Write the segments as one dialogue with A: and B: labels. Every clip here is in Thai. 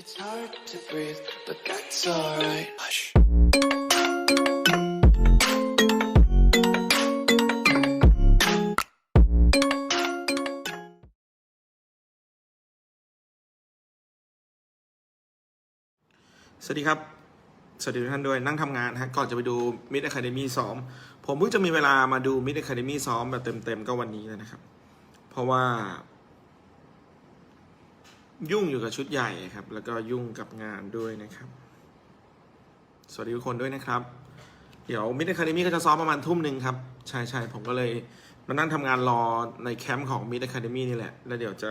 A: It's hard to breathe, but that's alright. Hush.
B: สวัสดีครับ สวัสดีทุกท่านด้วยนั่งทำงานฮะก่อนจะไปดู Mid Academy ซ้อม ผมเพิ่งจะมีเวลามาดู Mid Academy ซ้อมแบบเต็มๆก็วันนี้เลยนะครับ เพราะว่า ยุ่งอยู่กับชุดใหญ่ครับ แล้วก็ยุ่งกับงานด้วยนะครับ สวัสดีทุกคนด้วยนะครับ เดี๋ยว Mid Academy ก็จะซ้อมประมาณทุ่มหนึ่งครับ ใช่ใช่ผมก็เลยมานั่งทำงานรอในแคมป์ของ Mid Academy นี่แหละ แล้วเดี๋ยวจะ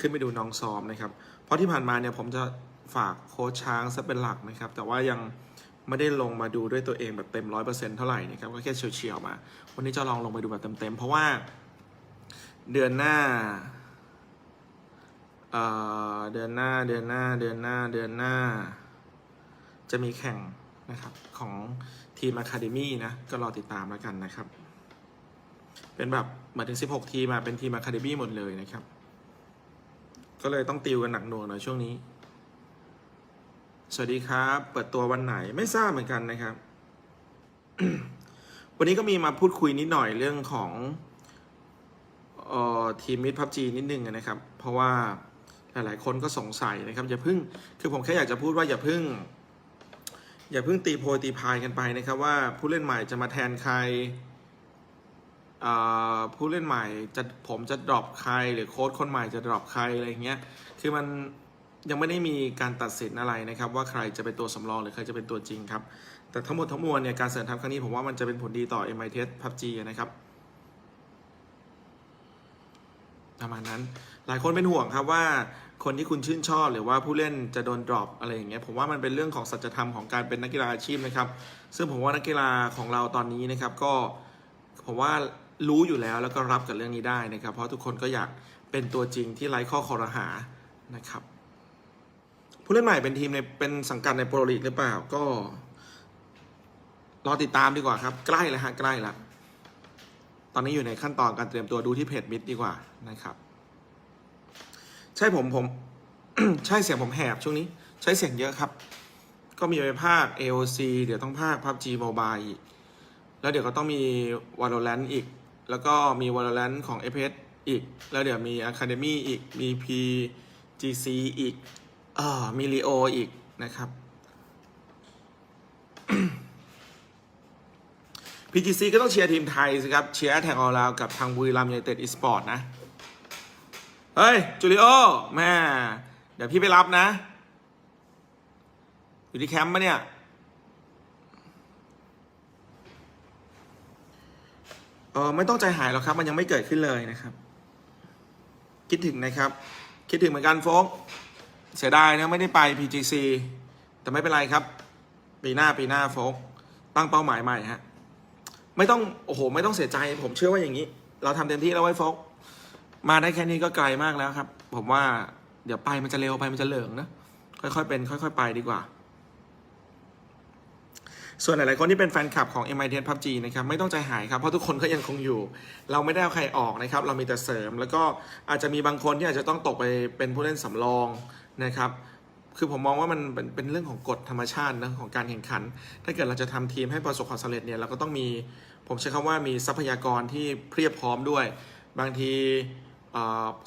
B: ขึ้นไปดูน้องซ้อมนะครับ เพราะที่ผ่านมาเนี่ยผมจะฝากโค้ชช้างซะเป็นหลักนะครับ แต่ว่ายังไม่ได้ลงมาดูด้วยตัวเองแบบเต็มร้อยเปอร์เซ็นต์เท่าไหร่นะครับ ก็แค่เฉียวๆมา วันนี้จะลองลงไปดูแบบเต็มๆ เพราะว่าเดือนหน้า เดือนหน้าเดือนหน้าเดือนหน้าเดือนหน้า จะมีแข่งนะครับของทีม Academy นะ ก็รอติดตามแล้วกันนะครับ เป็นแบบมาถึง 16 ทีมาเป็นทีม Academy หมดเลยนะครับ ก็เลยต้องติวกันหนักหน่วงหน่อยช่วงนี้ สวัสดีครับ เปิดตัววันไหนไม่ทราบเหมือนกันนะครับ วันนี้ก็มีมาพูดคุยนิดหน่อยเรื่องของออทีมมิดพับจีนิดนึงนะครับ เพราะว่า หลายๆ คนก็สงสัยนะครับอย่าเพิ่งคือผมแค่อยากจะพูดว่าอย่าเพิ่ง อย่าเพิ่งตีโพยตีพายกันไปนะครับว่าผู้เล่นใหม่จะมาแทนใครผู้เล่นใหม่จะผมจะดรอปใคร หรือโค้ชคนใหม่จะดรอปใครอะไรอย่างเงี้ยคือมันยังไม่ได้มีการตัดสินอะไรนะครับ ว่าใครจะเป็นตัวสำรองหรือใครจะเป็นตัวจริงครับ แต่ทั้งหมดทั้งมวลเนี่ยการเสริมทัพครั้งนี้ผมว่ามันจะเป็นผลดีต่อ m i t s PUBG นะครับประมาณนั้นหลายคนเป็นห่วงครับว่า คนที่คุณชื่นชอบหรือว่าผู้เล่นจะโดนดรอปอะไรอย่างเงี้ยผมว่ามันเป็นเรื่องของสัจธรรมของการเป็นนักกีฬาอาชีพนะครับ ซึ่งผมว่านักกีฬาของเราตอนนี้นะครับก็ผมว่ารู้อยู่แล้วแล้วก็รับกับเรื่องนี้ได้นะครับ เพราะทุกคนก็อยากเป็นตัวจริงที่ไร้ข้อคอรหานะครับ ผู้เล่นใหม่เป็นทีมในเป็นสังกัดในโปรลีกหรือเปล่าก็รอติดตามดีกว่าครับ ใกล้แล้วฮะใกล้ละตอนนี้อยู่ในขั้นตอนการเตรียมตัวดูที่เพจมิดดีกว่านะครับ ใช่ผมผม ใช่เสียงผมแหบช่วงนี้ ใช้เสียงเยอะครับ ก็มีไปภาค AOC เดี๋ยวต้องภาค PUBG Mobile อีก แล้วเดี๋ยวก็ต้องมี Valorant อีก แล้วก็มี Valorant ของ FPS อีก แล้วเดี๋ยวมี Academy อีก มี PGC อีกเออมี Leo อีกนะครับ PGC ก็ต้องเชียร์ทีมไทยสิครับ เชียร์แทงออลาวกับทางบุรีรัมย์ยูไนเต็ดอีสปอร์ตนะ เฮ้ย จูริโอแม่เดี๋ยวพี่ไปรับนะ อยู่ที่แคมป์ปะเนี่ย เออไม่ต้องใจหายหรอกครับ มันยังไม่เกิดขึ้นเลยนะครับ คิดถึงนะครับ คิดถึงเหมือนกันโฟกเสียดายนะไม่ได้ไป PGC แต่ไม่เป็นไรครับ ปีหน้าปีหน้าโฟกตั้งเป้าหมายใหม่ฮะ ไม่ต้อง โอ้โห ไม่ต้องเสียใจ ผมเชื่อว่าอย่างนี้ เราทำเต็มที่แล้วไว้โฟก มาได้แค่นี้ก็ไกลมากแล้วครับ ผมว่าเดี๋ยวไปมันจะเร็วไปมันจะเหลิงนะ ค่อยๆเป็น ค่อย ๆ ไปดีกว่า ส่วนหลายๆคนที่เป็นแฟนคลับของ m i t PUBG นะครับไม่ต้องใจหายครับ เพราะทุกคนก็ยังคงอยู่ เราไม่ได้เอาใครออกนะครับ เรามีแต่เสริม แล้วก็อาจจะมีบางคนที่อาจจะต้องตกไปเป็นผู้เล่นสำรองนะครับคือผมมองว่ามันเป็นเรื่องของกฎธรรมชาตินะของการแข่งขัน ถ้าเกิดเราจะทำทีมให้ประสบความสำเร็จเนี่ยเราก็ต้องมี ผมใช้คำว่ามีทรัพยากรที่เพียบพร้อมด้วย บางที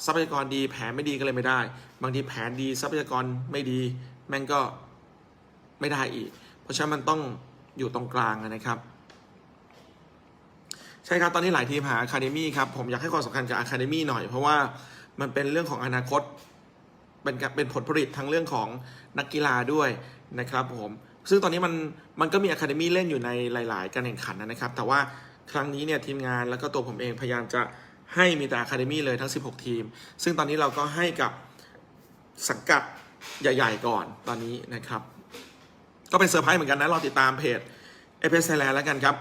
B: ทรัพยากรดีแผนไม่ดีก็เลยไม่ได้ บางทีแผนดีทรัพยากรไม่ดี แม่งก็ไม่ได้อีก เพราะฉะนั้นมันต้องอยู่ตรงกลางนะครับ ใช่ครับตอนนี้หลายทีมหาอะคาเดมี่ครับผมอยากให้ความสำคัญกับอะคาเดมี่หน่อย เพราะว่ามันเป็นเรื่องของอนาคตเป็นเป็นผลผลิตทั้งเรื่องของนักกีฬาด้วยนะครับผมซึ่งตอนนี้มันมันก็มีอะคาเดมี่เล่นอยู่ในหลาย ๆ การแข่งขันนะครับ แต่ว่าครั้งนี้เนี่ยทีมงานแล้วก็ตัวผมเองพยายามจะ ให้มีแต่อะคาเดมี่เลยทั้ง 16 ทีม ซึ่งตอนนี้เราก็ให้กับสังกัดใหญ่ ๆ ก่อนตอนนี้นะครับ ก็เป็นเซอร์ไพรส์เหมือนกันนะ เรอติดตามเพจเอเพสไทยแลนด์แล้วกันครับ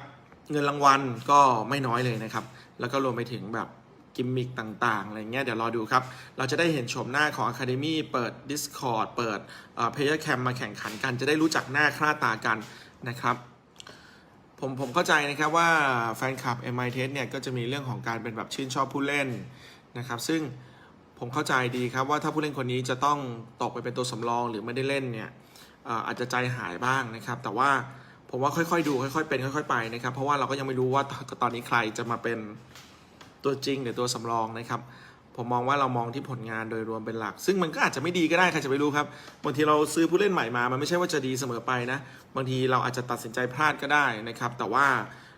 B: เงินรางวัลก็ไม่น้อยเลยนะครับ แล้วก็รวมไปถึงแบบกิมมิคต่างๆ อะไรเงี้ยเดี๋ยวรอดูครับ เราจะได้เห็นชมหน้าของ Academy เปิด Discord เปิดเพย์แคมมาแข่งขันกัน จะได้รู้จักหน้าค่าตากันนะครับ ผมผมเข้าใจนะครับว่าแฟนคลับ m i t เนี่ยก็จะมีเรื่องของการเป็นแบบชื่นชอบผู้เล่นนะครับซึ่งผมเข้าใจดีครับว่าถ้าผู้เล่นคนนี้จะต้องตกไปเป็นตัวสำรองหรือไม่ได้เล่นเนี่ยอาจจะใจหายบ้างนะครับ แต่ว่าผมว่าค่อยๆดูค่อยๆเป็นค่อยๆไปนะครับ เพราะว่าเราก็ยังไม่รู้ว่าตอนนี้ใครจะมาเป็นตัวจริงหรือตัวสำรองนะครับ ผมมองว่าเรามองที่ผลงานโดยรวมเป็นหลัก ซึ่งมันก็อาจจะไม่ดีก็ได้ใครจะไปรู้ครับบางทีเราซื้อผู้เล่นใหม่มา มันไม่ใช่ว่าจะดีเสมอไปนะ บางทีเราอาจจะตัดสินใจพลาดก็ได้นะครับ แต่ว่า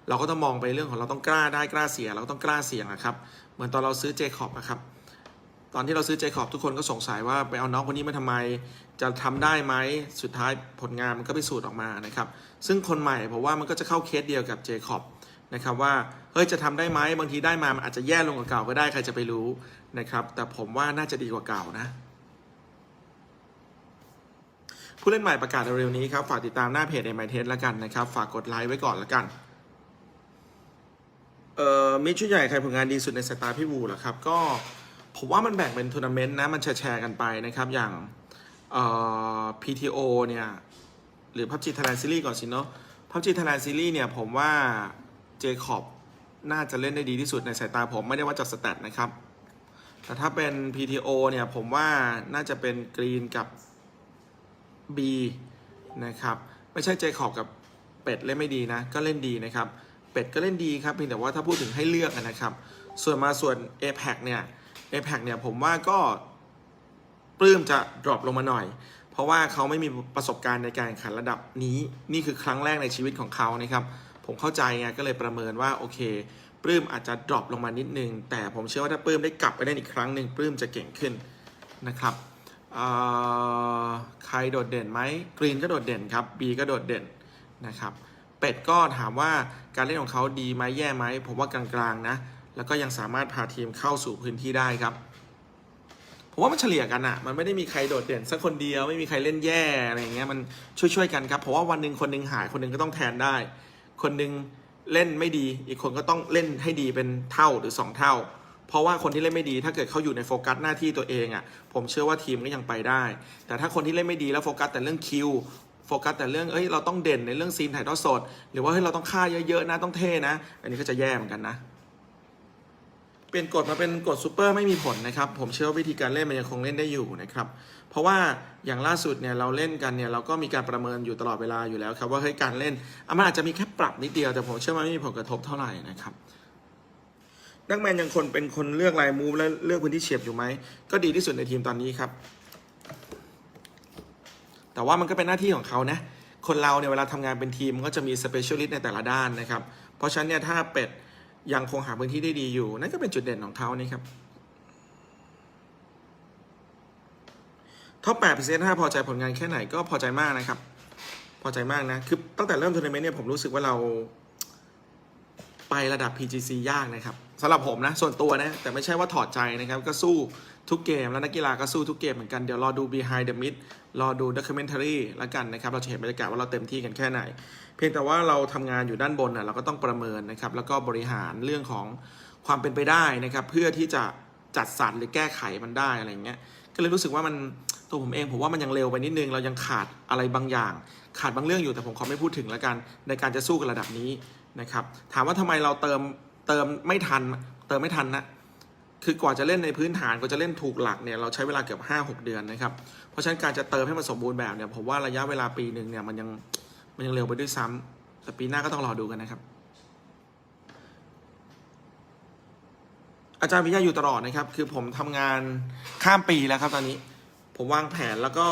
B: เราก็ต้องมองไปเรื่องของเราต้องกล้าได้กล้าเสีย เราก็ต้องกล้าเสี่ยงนะครับ เหมือนตอนเราซื้อเจคอบนะครับตอนที่เราซื้อเจคอบทุกคนก็สงสัยว่าไปเอาน้องคนนี้มาทำไม จะทำได้ไหมสุดท้ายผลงานมันก็พิสูจน์ออกมานะครับ ซึ่งคนใหม่ผมว่ามันก็จะเข้าเคสเดียวกับเจคอบ นะครับว่าเฮ้ยจะทำได้ไหมบางทีได้มามันอาจจะแย่ลงกว่าเก่าก็ได้ใครจะไปรู้นะครับแต่ผมว่าน่าจะดีกว่าเก่านะ ผู้เล่นใหม่ประกาศเร็วๆนี้ครับฝากติดตามหน้าเพจ m อ t e s t แล้วกันนะครับ ฝากกดไลค์ไว้ก่อนแล้วกันเอ่อมิชุดใหญ่ใครผลงานดีสุดในสายตาพี่บูเหรอครับก็ผมว่ามันแบ่งเป็นทัวร์นาเมนต์นะมันแชร์กันไปนะครับอย่างเอ่อ PTO เนี่ยหรือ PUBG Thailand Series ก่อนสิเนาะ PUBG Thailand Series เนี่ยผมว่า เจคอบน่าจะเล่นได้ดีที่สุดในสายตาผมไม่ได้ว่าจากสแตทนะครับ แต่ถ้าเป็น PTO เนี่ยผมว่าน่าจะเป็นกรีนกับ B นะครับ ไม่ใช่เจคอบกับเป็ดเล่นไม่ดีนะ ก็เล่นดีนะครับ เป็ดก็เล่นดีครับเพียงแต่ว่าถ้าพูดถึงให้เลือกนะครับ ส่วนมาส่วน a p e c เนี่ย a p e c เนี่ยผมว่าก็ปลื้มจะ drop ลงมาหน่อย เพราะว่าเขาไม่มีประสบการณ์ในการแข่งขันระดับนี้ นี่คือครั้งแรกในชีวิตของเขานะครับ ผมเข้าใจไงก็เลยประเมินว่าโอเคปลื้มอาจจะ drop ลงมานิดนึง แต่ผมเชื่อว่าถ้าปลื้มได้กลับไปเล่นอีกครั้งหนึ่งปลื้มจะเก่งขึ้นนะครับใครโดดเด่นไหมกรีนก็โดดเด่นครับ B ก็โดดเด่นนะครับเป็ดก็ถามว่าการเล่นของเขาดีไหมแย่ไหมผมว่ากลางๆนะ แล้วก็ยังสามารถพาทีมเข้าสู่พื้นที่ได้ครับ ผมว่ามันเฉลี่ยกันอะมันไม่ได้มีใครโดดเด่นสักคนเดียวไม่มีใครเล่นแย่อะไรเงี้ยมันช่วยๆกันครับเพราะว่าวันหนึ่งคนหนึ่งหายคนหนึ่งก็ต้องแทนได้ คนหนึ่งเล่นไม่ดี อีกคนก็ต้องเล่นให้ดีเป็นเท่าหรือ 2 เท่า เพราะว่าคนที่เล่นไม่ดีถ้าเกิดเขาอยู่ในโฟกัสหน้าที่ตัวเองอะ่ะ ผมเชื่อว่าทีมก็ยังไปได้ แต่ถ้าคนที่เล่นไม่ดีแล้วโฟกัสแต่เรื่องคิวโฟกัสแต่เรื่อง เอ้ย เราต้องเด่นในเรื่องซีนถ่ายทอดสด หรือว่าเฮ้ยเราต้องฆ่าเยอะๆนะ ต้องเท่นะ อันนี้ก็จะแย่เหมือนกันนะ เปลี่ยนกฎมาเป็นกฎซูเปอร์ไม่มีผลนะครับ ผมเชื่อว่าวิธีการเล่นมันยังคงเล่นได้อยู่นะครับ เพราะว่าอย่างล่าสุดเนี่ยเราเล่นกันเนี่ยเราก็มีการประเมินอยู่ตลอดเวลาอยู่แล้วครับ ว่าเฮ้ยการเล่นมันอาจจะมีแค่ปรับนิดเดียวแต่ผมเชื่อว่าไม่มีผลกระทบเท่าไหร่นะครับดักแมนยังคนเป็นคนเลือกลายมูฟและเลือกพื้นที่เฉียบอยู่ไหมก็ดีที่สุดในทีมตอนนี้ครับ แต่ว่ามันก็เป็นหน้าที่ของเขานะคนเราเนี่ยเวลาทำงานเป็นทีมก็จะมีสเปเชียลิสต์ในแต่ละด้านนะครับ เพราะฉะนั้นเนี่ยถ้าเป็ด ยังคงหาพื้นที่ได้ดีอยู่ นั่นก็เป็นจุดเด่นของเขานี่ครับท็อป8เปอร์เซ็นต์ถ้าพอใจผลงานแค่ไหนก็พอใจมากนะครับ พอใจมากนะ คือตั้งแต่เริ่มทัวร์นาเมนต์เนี่ยผมรู้สึกว่าเรา ไประดับ PGC ยากนะครับสำหรับผมนะส่วนตัวนะแต่ไม่ใช่ว่าถอดใจนะครับก็สู้ทุกเกมแล้วนักกีฬาก็สู้ทุกเกมเหมือนกันเดี๋ยวรอดู behind the mid รอดู documentary แล้วกันนะครับเราจะเห็นบรรยากาศว่าเราเต็มที่กันแค่ไหน เพียงแต่ว่าเราทำงานอยู่ด้านบนนะเราก็ต้องประเมินนะครับแล้วก็บริหารเรื่องของความเป็นไปได้นะครับเพื่อที่จะจัดสรรหรือแก้ไขมันได้อะไรเงี้ยก็เลยรู้สึกว่ามันตัวผมเองผมว่ามันยังเร็วไปนิดนึงเรายังขาดอะไรบางอย่าง ขาดบางเรื่องอยู่แต่ผมขอไม่พูดถึงแล้วกันในการจะสู้กับระดับนี้ นะครับ ถามว่าทำไมเราเติมเติมไม่ทัน เติมไม่ทันนะคือกว่าจะเล่นในพื้นฐานกว่าจะเล่นถูกหลักเนี่ยเราใช้เวลาเกือบ 5 6 เดือนนะครับ เพราะฉะนั้นการจะเติมให้มันสมบูรณ์แบบเนี่ยผมว่าระยะเวลาปีหนึ่งเนี่ยมันยังมันยังเร็วไปด้วยซ้ำแต่ปีหน้าก็ต้องรอดูกันนะครับ อาจารย์วิทยาอยู่ตลอดนะครับ คือผมทำงานข้ามปีแล้วครับตอนนี้ ผมวางแผนแล้วก็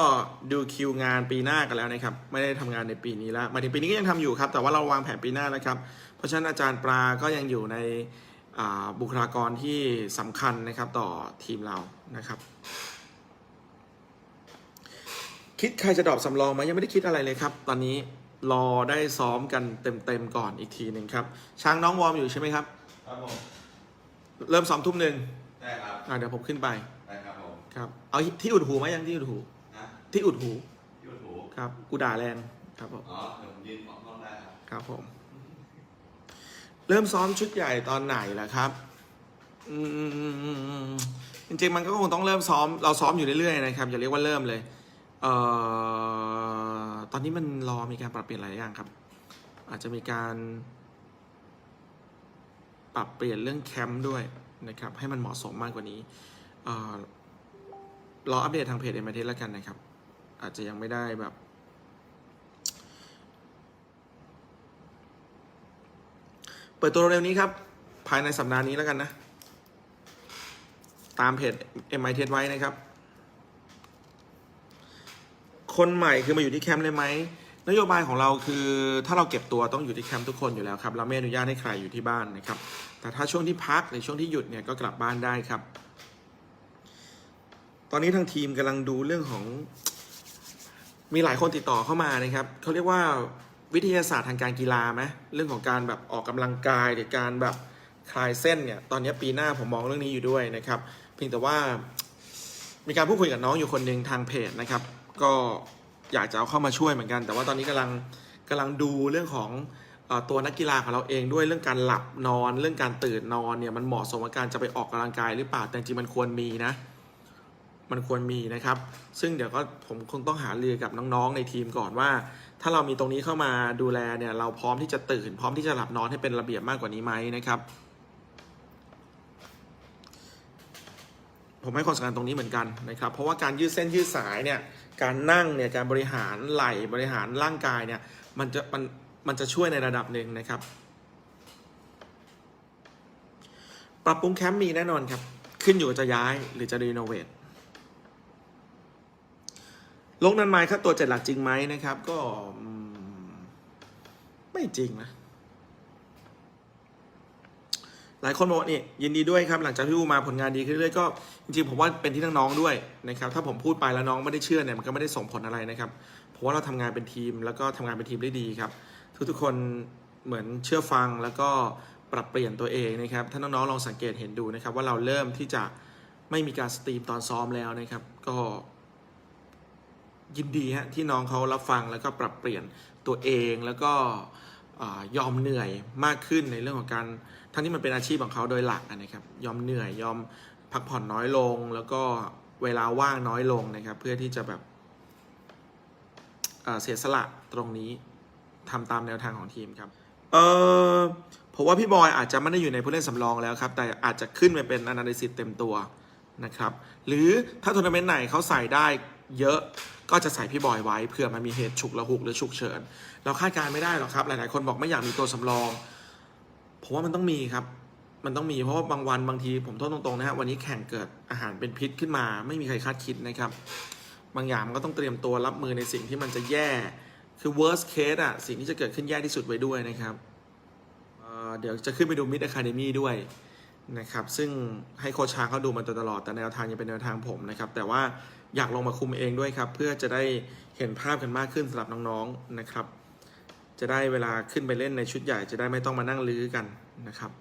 B: ดูคิวงานปีหน้ากันแล้วนะครับ ไม่ได้ทำงานในปีนี้แล้วหมายถึงปีนี้ก็ยังทำอยู่ครับ แต่ว่าเราวางแผนปีหน้านะครับ เพราะฉะนั้นอาจารย์ปลาก็ยังอยู่ในอ่าบุคลากรที่สำคัญนะครับต่อทีมเรานะครับ คิดใครจะดรอปสำรองไหมยังไม่ได้คิดอะไรเลยครับ ตอนนี้รอได้ซ้อมกันเต็มๆก่อนอีกทีหนึ่งครับ ช้างน้องวอร์มอยู่ใช่ไหมครับ
C: ครับผม
B: เริ่มซ้อมทุ่มหนึ่ง
C: ได้ครับ
B: อ่าเดี๋ยวผมขึ้นไป
C: ได้ ครับผม
B: ครับ เอาที่อุดหูไหมยังที่อุดหู
C: นะ
B: ที่อุดหู
C: ยูทูบ
B: ครับ กูด่าแรงครับผม
C: อ๋อเดี๋ยวผมยืนของห้องได้ครับ
B: ครับผม เริ่มซ้อมชุดใหญ่ตอนไหนล่ะครับอืมจริงๆมันก็คงต้องเริ่มซ้อม เราซ้อมอยู่เรื่อยๆนะครับอย่าเรียกว่าเริ่มเลยเอ่อตอนนี้มันรอมีการปรับเปลี่ยนหลายอย่างครับ อาจจะมีการ ปรับเปลี่ยนเรื่องแคมป์ด้วยนะครับ ให้มันเหมาะสมมากกว่านี้เอ่อ รออัปเดตทางเพจเอ็มไอทีแล้วกันนะครับ อาจจะยังไม่ได้แบบ เปิดตัวเร็วนี้ครับ ภายในสัปดาห์นี้แล้วกันนะ ตามเพจ m i t ไว้นะครับ คนใหม่คือมาอยู่ที่แคมป์เลยไหมนโยบายของเราคือถ้าเราเก็บตัวต้องอยู่ที่แคมป์ทุกคนอยู่แล้วครับเราไม่อนุญาตให้ใครอยู่ที่บ้านนะครับ แต่ถ้าช่วงที่พักในช่วงที่หยุดเนี่ยก็กลับบ้านได้ครับ ตอนนี้ทางทีมกำลังดูเรื่องของ มีหลายคนติดต่อเข้ามานะครับเขาเรียกว่าวิทยาศาสตร์ทางการกีฬาไหมเรื่องของการแบบออกกำลังกายหรือการแบบคลายเส้นเนี่ยตอนนี้ปีหน้าผมมองเรื่องนี้อยู่ด้วยนะครับ เพียงแต่ว่ามีการพูดคุยกับน้องอยู่คนหนึ่งทางเพจนะครับ ก็อยากจะเอาเข้ามาช่วยเหมือนกัน แต่ว่าตอนนี้กำลังกำลังดูเรื่องของอตัวนักกีฬาของเราเองด้วยเรื่องการหลับนอน เรื่องการตื่นนอนเนี่ยมันเหมาะสมกับการจะไปออกกำลังกายหรือเปล่าแต่จริงมันควรมีนะ มันควรมีนะครับ ซึ่งเดี๋ยวก็ผมคงต้องหาเรือกับน้องๆในทีมก่อนว่า ถ้าเรามีตรงนี้เข้ามาดูแลเนี่ย เราพร้อมที่จะตื่น พร้อมที่จะหลับนอนให้เป็นระเบียบมากกว่านี้ไหมนะครับ ผมให้ความสำคัญตรงนี้เหมือนกันนะครับ เพราะว่าการยืดเส้นยืดสายเนี่ย การนั่งเนี่ยการบริหารไหล่บริหารร่างกายเนี่ย มันจะมันมันจะช่วยในระดับหนึ่งนะครับ ปรับปรุงแคมป์มีแน่นอนครับ ขึ้นอยู่กับจะย้ายหรือจะรีโนเวท ลงนันไม้ค่าตัวเจ็ดหลักจริงไหมนะครับ ก็ไม่จริงนะหลายคนบอกนี่ยินดีด้วยครับ หลังจากที่อูมาผลงานดีขึ้นเรื่อยๆก็จริงๆผมว่าเป็นที่น้องๆด้วยนะครับถ้าผมพูดไปแล้วน้องไม่ได้เชื่อเนี่ยมันก็ไม่ได้ส่งผลอะไรนะครับเพราะว่าเราทำงานเป็นทีมแล้วก็ทำงานเป็นทีมได้ดีครับ ทุกๆคนเหมือนเชื่อฟังแล้วก็ปรับเปลี่ยนตัวเองนะครับ ถ้าน้องๆลองสังเกตเห็นดูนะครับ ว่าเราเริ่มที่จะไม่มีการสตรีมตอนซ้อมแล้วนะครับ ก็ ยินดีฮะที่น้องเขารับฟังแล้วก็ปรับเปลี่ยนตัวเองแล้วก็ยอมเหนื่อยมากขึ้นในเรื่องของการทั้งที่มันเป็นอาชีพของเขาโดยหลักนะครับ ยอมเหนื่อยยอมพักผ่อนน้อยลง แล้วก็เวลาว่างน้อยลงนะครับ เพื่อที่จะแบบเสียสละตรงนี้ทำตามแนวทางของทีมครับเออผมว่าพี่บอยอาจจะไม่ได้อยู่ในผู้เล่นสำรองแล้วครับ แต่อาจจะขึ้นไปเป็นอนาลิซิสเต็มตัวนะครับ หรือถ้าทัวร์นาเมนต์ไหนเขาใส่ได้ เยอะก็จะใส่พี่บอยไว้เผื่อมันมีเหตุฉุกละหุกหรือฉุกเฉินเราคาดการณ์ไม่ได้หรอกครับ หลาย ๆ คนบอกไม่อยากมีตัวสำรองผมว่ามันต้องมีครับ มันต้องมีเพราะว่าบางวันบางทีผมโทษตรงๆนะฮะวันนี้แข่งเกิดอาหารเป็นพิษขึ้นมา ไม่มีใครคาดคิดนะครับ บางอย่างมันก็ต้องเตรียมตัวรับมือในสิ่งที่มันจะแย่คือ worst case อะสิ่งที่จะเกิดขึ้นแย่ที่สุดไว้ด้วยนะครับเเดี๋ยวจะขึ้นไปดู Mid Academy ด้วยนะครับ ซึ่งให้โคชช้างเขาดูมาตลอดแต่แนวทางยังเป็นแนวทางผมนะครับ แต่ว่า อยากลงมาคุมเองด้วยครับ เพื่อจะได้เห็นภาพกันมากขึ้นสำหรับน้องๆนะครับ จะได้เวลาขึ้นไปเล่นในชุดใหญ่จะได้ไม่ต้องมานั่งลื้อกันนะครับ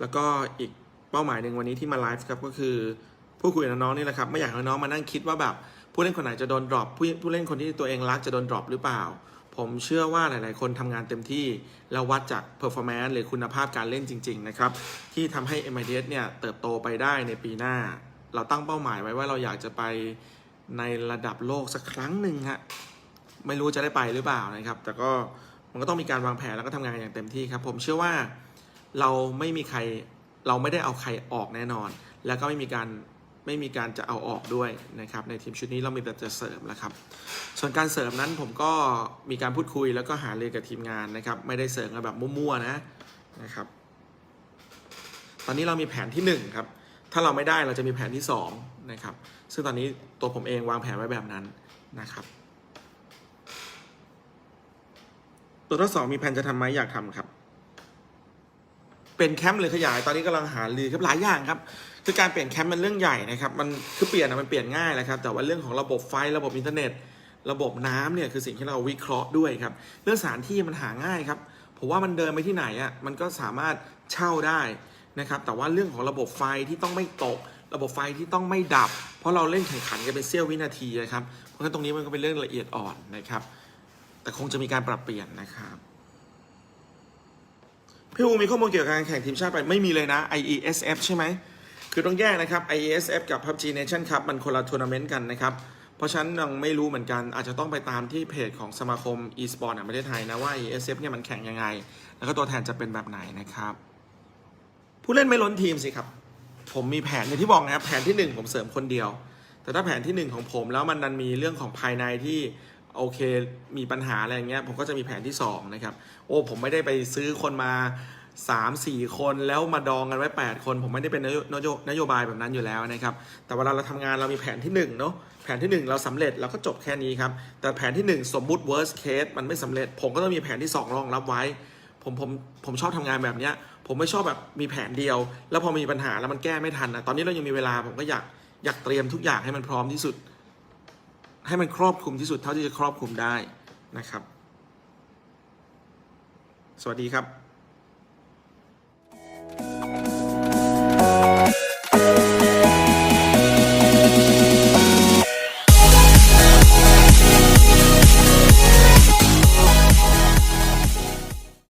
B: แล้วก็อีกเป้าหมายหนึ่งวันนี้ที่มาไลฟ์ครับก็คือพูดคุยกับน้องๆนี่แหละครับไม่อยากให้น้องมานั่งคิดว่าแบบผู้เล่นคนไหนจะโดนดรอปผู้ผู้เล่นคนที่ตัวเองรักจะโดนดรอปหรือเปล่า ผมเชื่อว่าหลายๆ คนทำงานเต็มที่ แล้ววัดจาก performance หรือคุณภาพการเล่นจริง ๆ นะครับ ที่ทำให้ m i d s เนี่ยเติบโตไปได้ในปีหน้า เราตั้งเป้าหมายไว้ว่าเราอยากจะไปในระดับโลกสักครั้งหนึ่งฮะไม่รู้จะได้ไปหรือเปล่านะครับ แต่ก็มันก็ต้องมีการวางแผนแล้วก็ทำงานอย่างเต็มที่ครับ ผมเชื่อว่าเราไม่มีใครเราไม่ได้เอาใครออกแน่นอน แล้วก็ไม่มีการไม่มีการจะเอาออกด้วยนะครับ ในทีมชุดนี้เรามีแต่จะเสริมแล้วครับ ส่วนการเสริมนั้นผมก็มีการพูดคุยแล้วก็หารือกับทีมงานนะครับ ไม่ได้เสริมกันแบบมั่วๆนะนะครับ ตอนนี้เรามีแผนที่หนึ่งครับ ถ้าเราไม่ได้เราจะมีแผนที่สองนะครับซึ่งตอนนี้ตัวผมเองวางแผนไว้แบบนั้นนะครับตัวที่สองมีแผนจะทำไหมอยากทำครับ เป็นแคมป์หรือขยายตอนนี้กำลังหารือครับหลายอย่างครับคือการเปลี่ยนแคมป์มันเรื่องใหญ่นะครับมันคือเปลี่ยนอะมันเปลี่ยนง่ายแหละครับแต่ว่าเรื่องของระบบไฟระบบอินเทอร์เน็ต ระบบน้ำเนี่ยคือสิ่งที่เราวิเคราะห์ด้วยครับ เรื่องสถานที่มันหาง่ายครับผมว่ามันเดินไปที่ไหนอะมันก็สามารถเช่าได้ นะครับแต่ว่าเรื่องของระบบไฟที่ต้องไม่ตก ระบบไฟที่ต้องไม่ดับ เพราะเราเล่นแข่งขันกันเป็นเสี้ยววินาทีนะครับเพราะฉะนั้นตรงนี้มันก็เป็นเรื่องละเอียดอ่อนนะครับ แต่คงจะมีการปรับเปลี่ยนนะครับพี่อูมีข้อมูลเกี่ยวกับการแข่งทีมชาติไปไม่มีเลยนะ IESF ใช่ไหมคือต้องแยกนะครับ IESF กับ PUBG Nation Cup มันคนละทัวร์นาเมนต์กันนะครับเพราะฉะนั้นยังไม่รู้เหมือนกันอาจจะต้องไปตามที่เพจของสมาคม e-sport แห่งประเทศไทยนะว่า IESF เนี่ยมันแข่งยังไง แล้วก็ตัวแทนจะเป็นแบบไหนนะครับ ผู้เล่นไม่ล้นทีมสิครับ ผมมีแผนอย่างที่บอกนะครับแผนที่หนึ่งผมเสริมคนเดียว แต่ถ้าแผนที่หนึ่งของผมแล้วมันดันมีเรื่องของภายในที่โอเคมีปัญหาอะไรอย่างเงี้ยผมก็จะมีแผนที่สองนะครับโอ้ผมไม่ได้ไปซื้อคนมาสามสี่คนแล้วมาดองกันไว้ 8 คน ผมไม่ได้เป็นนโยนโยนโยบายแบบนั้นอยู่แล้วนะครับแต่เวลาเราทำงานเรามีแผนที่หนึ่งเนาะแผนที่หนึ่งเราสำเร็จเราก็จบแค่นี้ครับแต่แผนที่หนึ่งสมมุติ worst case มันไม่สำเร็จ ผมก็ต้องมีแผนที่สองรองรับไว้ ผมผมผมชอบทำงานแบบเนี้ย ผมไม่ชอบแบบมีแผนเดียว แล้วพอมีปัญหาแล้วมันแก้ไม่ทันนะตอนนี้เรายังมีเวลาผมก็อยากอยากเตรียมทุกอย่างให้มันพร้อมที่สุด ให้มันครอบคลุมที่สุดเท่าที่จะครอบคลุมได้นะครับ สวัสดีครับ